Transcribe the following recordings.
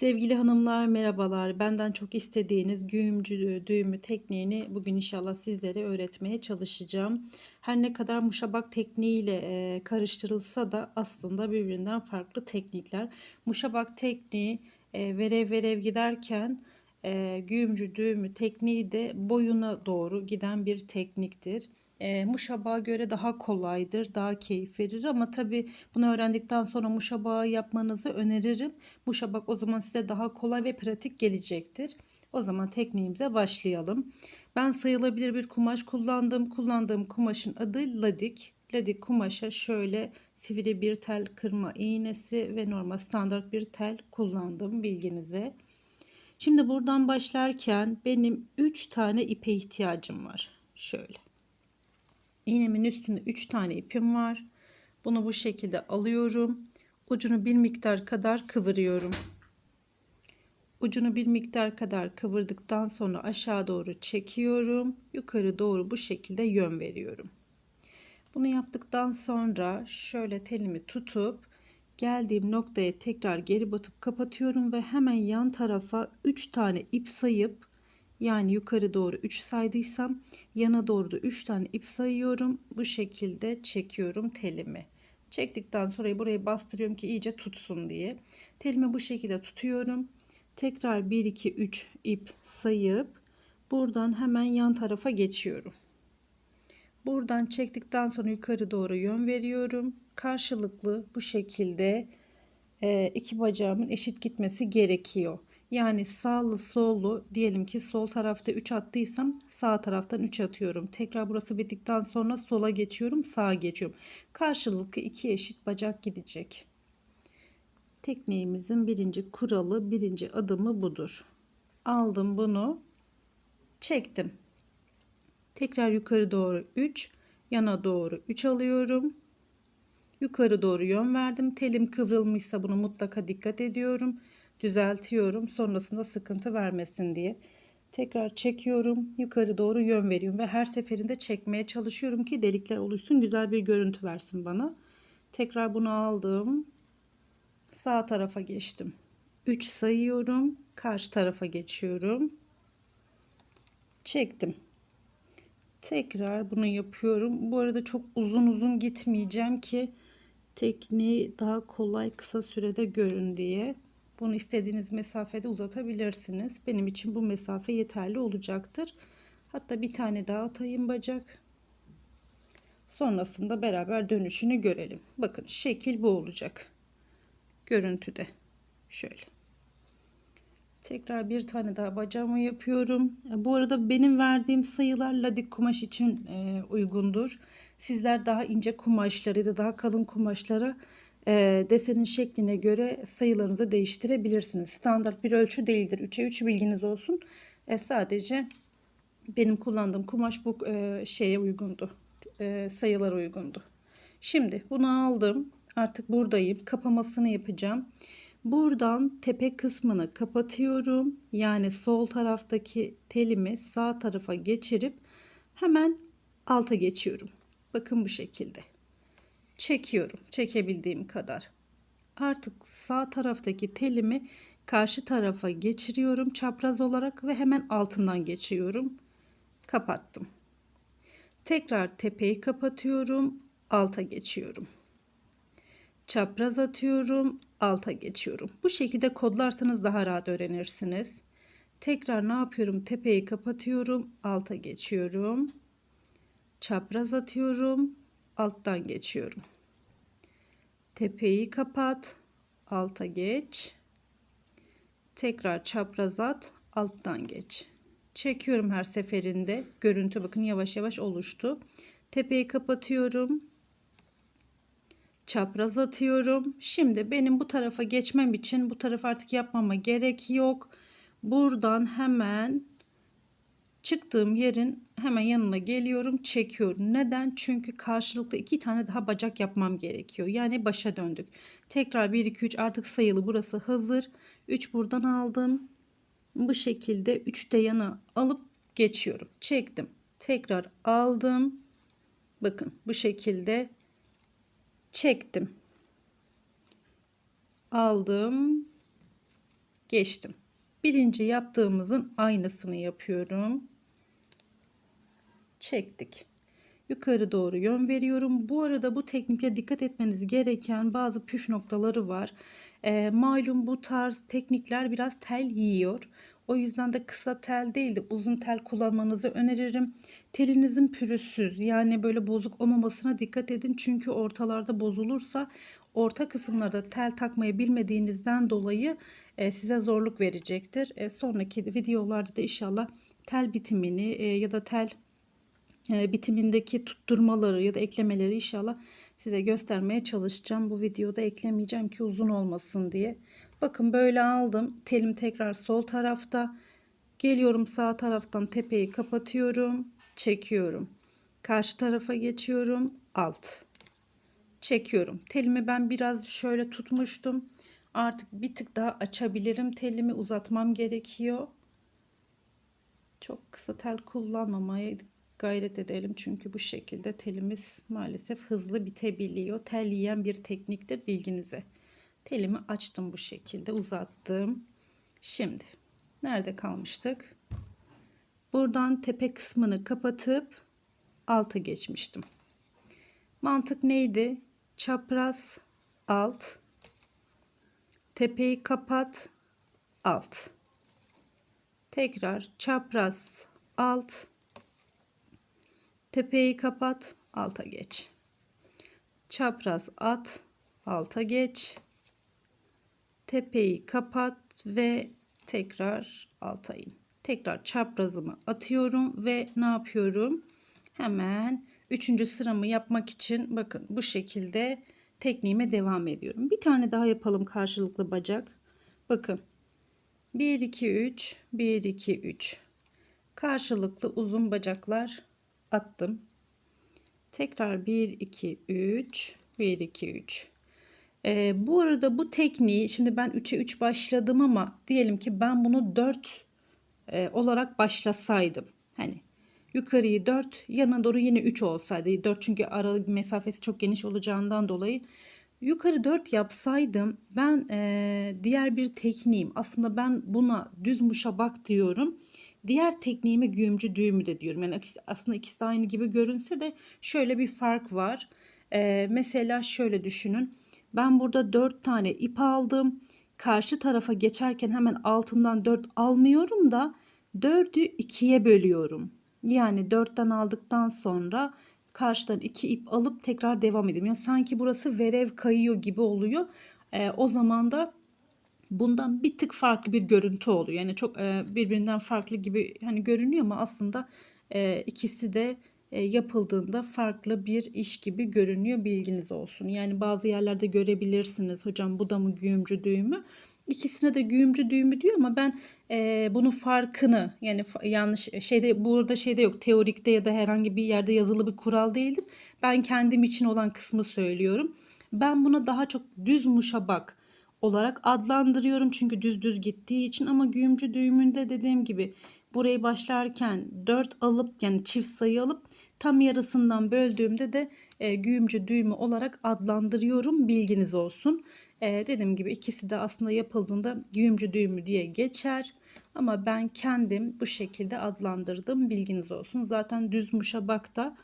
Sevgili hanımlar merhabalar. Benden çok istediğiniz güğümcü düğümü tekniğini bugün inşallah sizlere öğretmeye çalışacağım. Her ne kadar muşabak tekniğiyle e, karıştırılsa da aslında birbirinden farklı teknikler. Muşabak tekniği e, verev verev giderken e, güğümcü düğümü tekniği de boyuna doğru giden bir tekniktir. E, muşabağa göre daha kolaydır, daha keyif verir ama tabi bunu öğrendikten sonra muşabağı yapmanızı öneririm. Muşabak o zaman size daha kolay ve pratik gelecektir. O zaman tekniğimize başlayalım. Ben sayılabilir bir kumaş kullandım. Kullandığım kumaşın adı ladik. Ladik kumaşa şöyle sivri bir tel kırma iğnesi ve normal standart bir tel kullandım bilginize. Şimdi buradan başlarken benim 3 tane ipe ihtiyacım var. Şöyle. İğnemin üstünde 3 tane ipim var. Bunu bu şekilde alıyorum. Ucunu bir miktar kadar kıvırıyorum. Ucunu bir miktar kadar kıvırdıktan sonra aşağı doğru çekiyorum. Yukarı doğru bu şekilde yön veriyorum. Bunu yaptıktan sonra şöyle telimi tutup geldiğim noktaya tekrar geri batıp kapatıyorum ve hemen yan tarafa 3 tane ip sayıp yani yukarı doğru 3 saydıysam yana doğru da 3 tane ip sayıyorum. Bu şekilde çekiyorum telimi. Çektikten sonra burayı bastırıyorum ki iyice tutsun diye. Telimi bu şekilde tutuyorum. Tekrar 1 2 3 ip sayıp buradan hemen yan tarafa geçiyorum. Buradan çektikten sonra yukarı doğru yön veriyorum. Karşılıklı bu şekilde iki bacağımın eşit gitmesi gerekiyor. Yani sağlı sollu diyelim ki sol tarafta 3 attıysam sağ taraftan 3 atıyorum. Tekrar burası bittikten sonra sola geçiyorum sağa geçiyorum. Karşılıklı iki eşit bacak gidecek. Tekniğimizin birinci kuralı birinci adımı budur. Aldım bunu çektim. Tekrar yukarı doğru 3 yana doğru 3 alıyorum. Yukarı doğru yön verdim. Telim kıvrılmışsa bunu mutlaka dikkat ediyorum düzeltiyorum. Sonrasında sıkıntı vermesin diye. Tekrar çekiyorum. Yukarı doğru yön veriyorum ve her seferinde çekmeye çalışıyorum ki delikler oluşsun. Güzel bir görüntü versin bana. Tekrar bunu aldım. Sağ tarafa geçtim. 3 sayıyorum. Karşı tarafa geçiyorum. Çektim. Tekrar bunu yapıyorum. Bu arada çok uzun uzun gitmeyeceğim ki tekniği daha kolay kısa sürede görün diye. Bunu istediğiniz mesafede uzatabilirsiniz. Benim için bu mesafe yeterli olacaktır. Hatta bir tane daha atayım bacak. Sonrasında beraber dönüşünü görelim. Bakın şekil bu olacak. Görüntüde. Şöyle. Tekrar bir tane daha bacağımı yapıyorum. Bu arada benim verdiğim sayılar ladik kumaş için e, uygundur. Sizler daha ince kumaşları ya da daha kalın kumaşlara e, desenin şekline göre sayılarınızı değiştirebilirsiniz. Standart bir ölçü değildir. 3'e 3 bilginiz olsun. E, sadece benim kullandığım kumaş bu e, şeye uygundu. E, sayılar uygundu. Şimdi bunu aldım. Artık buradayım. Kapamasını yapacağım. Buradan tepe kısmını kapatıyorum. Yani sol taraftaki telimi sağ tarafa geçirip hemen alta geçiyorum. Bakın bu şekilde çekiyorum çekebildiğim kadar. Artık sağ taraftaki telimi karşı tarafa geçiriyorum çapraz olarak ve hemen altından geçiyorum. Kapattım. Tekrar tepeyi kapatıyorum alta geçiyorum. Çapraz atıyorum alta geçiyorum. Bu şekilde kodlarsanız daha rahat öğrenirsiniz. Tekrar ne yapıyorum? Tepeyi kapatıyorum alta geçiyorum. Çapraz atıyorum alttan geçiyorum. Tepeyi kapat, alta geç. Tekrar çapraz at, alttan geç. Çekiyorum her seferinde. Görüntü bakın yavaş yavaş oluştu. Tepeyi kapatıyorum. Çapraz atıyorum. Şimdi benim bu tarafa geçmem için bu taraf artık yapmama gerek yok. Buradan hemen çıktığım yerin hemen yanına geliyorum çekiyorum. Neden? Çünkü karşılıklı iki tane daha bacak yapmam gerekiyor. Yani başa döndük. Tekrar 1 2 3 artık sayılı burası hazır. 3 buradan aldım. Bu şekilde 3 de yana alıp geçiyorum. Çektim. Tekrar aldım. Bakın bu şekilde çektim. Aldım. Geçtim. Birinci yaptığımızın aynısını yapıyorum. Çektik. Yukarı doğru yön veriyorum. Bu arada bu teknikte dikkat etmeniz gereken bazı püf noktaları var. E, malum bu tarz teknikler biraz tel yiyor. O yüzden de kısa tel değil de uzun tel kullanmanızı öneririm. Telinizin pürüzsüz yani böyle bozuk olmamasına dikkat edin. Çünkü ortalarda bozulursa orta kısımlarda tel takmayı bilmediğinizden dolayı e, size zorluk verecektir. E, sonraki videolarda da inşallah tel bitimini e, ya da tel bitimindeki tutturmaları ya da eklemeleri inşallah size göstermeye çalışacağım. Bu videoda eklemeyeceğim ki uzun olmasın diye. Bakın böyle aldım. Telim tekrar sol tarafta. Geliyorum sağ taraftan tepeyi kapatıyorum. Çekiyorum. Karşı tarafa geçiyorum. Alt. Çekiyorum. Telimi ben biraz şöyle tutmuştum. Artık bir tık daha açabilirim. Telimi uzatmam gerekiyor. Çok kısa tel kullanmamaya gayret edelim. Çünkü bu şekilde telimiz maalesef hızlı bitebiliyor. Tel yiyen bir tekniktir bilginize. Telimi açtım bu şekilde uzattım. Şimdi nerede kalmıştık? Buradan tepe kısmını kapatıp alta geçmiştim. Mantık neydi? Çapraz alt tepeyi kapat alt tekrar çapraz alt tepeyi kapat alta geç. Çapraz at alta geç. Tepeyi kapat ve tekrar alta in. Tekrar çaprazımı atıyorum ve ne yapıyorum? Hemen üçüncü sıramı yapmak için bakın bu şekilde tekniğime devam ediyorum. Bir tane daha yapalım karşılıklı bacak. Bakın. 1 2 3 1 2 3 karşılıklı uzun bacaklar attım. Tekrar 1 2 3 1 2 3 ee, bu arada bu tekniği şimdi ben 3'e 3 başladım ama diyelim ki ben bunu 4 e, olarak başlasaydım. Hani yukarıyı 4 yana doğru yine 3 olsaydı. 4 çünkü aralık mesafesi çok geniş olacağından dolayı. Yukarı 4 yapsaydım ben e, diğer bir tekniğim. Aslında ben buna düz muşabak diyorum diğer tekniğime güğümcü düğümü de diyorum. Yani aslında ikisi de aynı gibi görünse de şöyle bir fark var. E, mesela şöyle düşünün. Ben burada 4 tane ip aldım. Karşı tarafa geçerken hemen altından 4 almıyorum da 4'ü 2'ye bölüyorum. Yani 4'ten aldıktan sonra karşıdan 2 ip alıp tekrar devam edeyim. Yani sanki burası verev kayıyor gibi oluyor. E, o zaman da bundan bir tık farklı bir görüntü oluyor. Yani çok e, birbirinden farklı gibi hani görünüyor ama aslında e, ikisi de e, yapıldığında farklı bir iş gibi görünüyor bilginiz olsun. Yani bazı yerlerde görebilirsiniz hocam bu da mı güğümcü düğümü? İkisine de güğümcü düğümü diyor ama ben e, bunun farkını yani yanlış şeyde burada şeyde yok teorikte ya da herhangi bir yerde yazılı bir kural değildir. Ben kendim için olan kısmı söylüyorum. Ben buna daha çok düz muşabak olarak adlandırıyorum çünkü düz düz gittiği için ama güğümcü düğümünde dediğim gibi burayı başlarken 4 alıp yani çift sayı alıp tam yarısından böldüğümde de e, güğümcü düğümü olarak adlandırıyorum bilginiz olsun. Ee, dediğim gibi ikisi de aslında yapıldığında güğümcü düğümü diye geçer. Ama ben kendim bu şekilde adlandırdım. Bilginiz olsun. Zaten düz muşabakta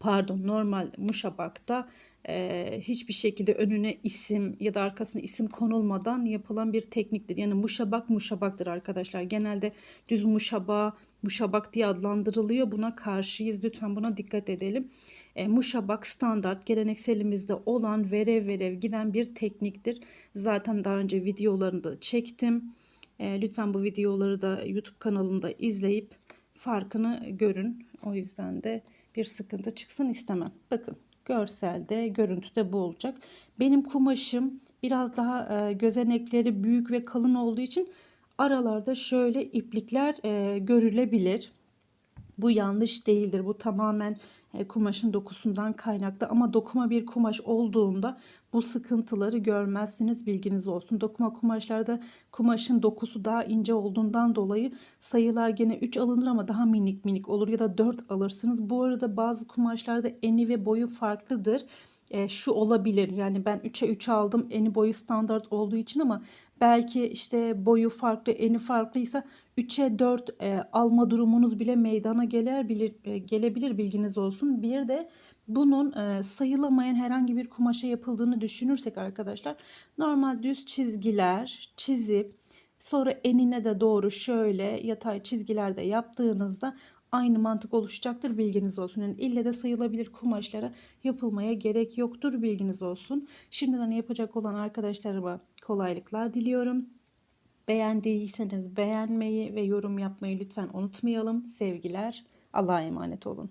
pardon normal muşabakta e, hiçbir şekilde önüne isim ya da arkasına isim konulmadan yapılan bir tekniktir. Yani muşabak muşabaktır arkadaşlar. Genelde düz muşaba, muşabak diye adlandırılıyor. Buna karşıyız. Lütfen buna dikkat edelim. E, muşabak standart gelenekselimizde olan verev verev giden bir tekniktir. Zaten daha önce videolarını da çektim. E, lütfen bu videoları da YouTube kanalımda izleyip farkını görün. O yüzden de bir sıkıntı çıksın istemem. Bakın görselde, görüntüde bu olacak. Benim kumaşım biraz daha e, gözenekleri büyük ve kalın olduğu için aralarda şöyle iplikler e, görülebilir. Bu yanlış değildir. Bu tamamen kumaşın dokusundan kaynaklı ama dokuma bir kumaş olduğunda bu sıkıntıları görmezsiniz bilginiz olsun. Dokuma kumaşlarda kumaşın dokusu daha ince olduğundan dolayı sayılar gene 3 alınır ama daha minik minik olur ya da 4 alırsınız. Bu arada bazı kumaşlarda eni ve boyu farklıdır. E, şu olabilir yani ben 3'e 3 aldım eni boyu standart olduğu için ama belki işte boyu farklı, eni farklıysa 3'e 4 e, alma durumunuz bile meydana gelebilir, e, gelebilir bilginiz olsun. Bir de bunun e, sayılamayan herhangi bir kumaşa yapıldığını düşünürsek arkadaşlar normal düz çizgiler çizip sonra enine de doğru şöyle yatay çizgiler de yaptığınızda aynı mantık oluşacaktır bilginiz olsun. Yani ille de sayılabilir kumaşlara yapılmaya gerek yoktur bilginiz olsun. Şimdiden yapacak olan arkadaşlarıma kolaylıklar diliyorum. Beğendiyseniz beğenmeyi ve yorum yapmayı lütfen unutmayalım. Sevgiler. Allah'a emanet olun.